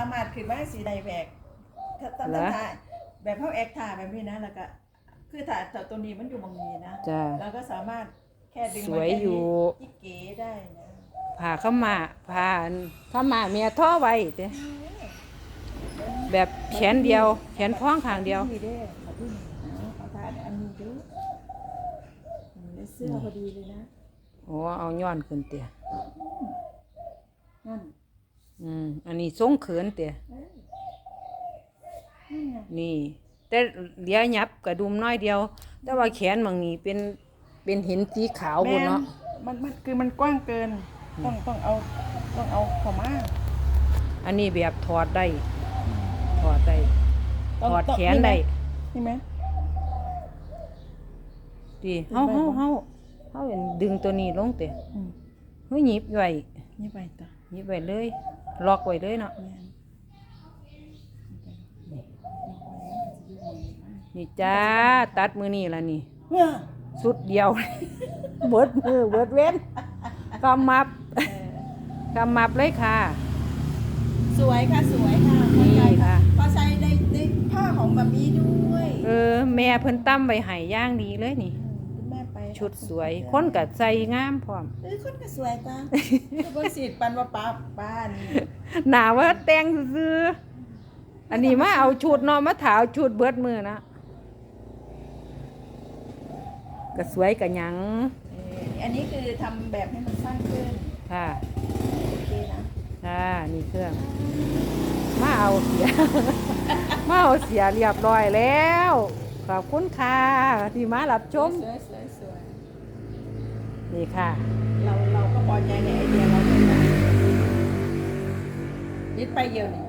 สามารถขึ้นมาสีใดแบกถ้าถ้าเหรอ ถ้าแบบเขาแอคท่าแบบนี้นะแล้วก็คือถ้าถ้าตัวนี้มันอยู่บางนี้นะจ้าเราก็สามารถแค่ดึงสวยอยู่ ที่เก๋ได้นะผ่าเข้ามาผ่าเข้ามาเมียท่อไว้เด้แบบแขนเดียว แขนพ้องข้างเดียว นี่เด้มาที่นี่เอาเอาทานอันนี้ดูอืมได้เสื้อพอดีเลยนะ โอ้เอาย้อนขึ้นเตี่ยนั่นอืมอั นนี้ทรงเขินเตี่ยเอ้ยนี่ไงนี่ แต่เหลียยับกระดุมน้อยเดียว แต่ว่าแขนบางนี้เป็นเป็นหินสีขาวบนเนาะแม่มันมันคือมันกว้างเกิน ต้องต้องเอาต้องเอาเข้ามาอันนี้แบบถอดได้ ถอดได้ต้งถอดต้องแขนได้นี่ไหมดีเฮาเฮาเฮาเฮาเห็นดึงตัวนี้ลงเตะอืมเฮ้ยหยิบไว้นี่ไปต่อหยิบไว้เลย ล็อกไว้เลยเนาะแม่นนี่จ้าตัดมือนี่ล่ะนี่เฮ้ยสุดเดียวเบิดมือเบิดเว้นกำมับเออกำมับเลยค่ะ สวยค่ะสวยค่ะนี่เข้าใจค่ะพอใส่ในในผ้าของแบบนี้ด้วย เออ แม่เพิ่นตั้มไว้ให้ย่างดีเลยนี่คุณแม่ไป ชุดสวย คนก็ใส่งามพร้อมเออคนก็สวยจ้าทุกคนสีดปันว่าป้าป้านี่หนาว่าแต่งซื้อๆอันนี้มาเอาชุดเนาะมาถาวชุดเบิดมือนะก็สวยกะหยังเอออันนี้คือทำแบบให้มันสั้นขึ้นค่ะโอเคนะค่ะนี่เครื่องมาเอาเสียมาเอาเสียเรียบร้อยแล้ว ขอบคุณค่ะที่มารับชม สวยสวยสวยนี่ค่ะ เราเราก็พอใจในไอเดียเราเลยนะยึดไปเดียวนี่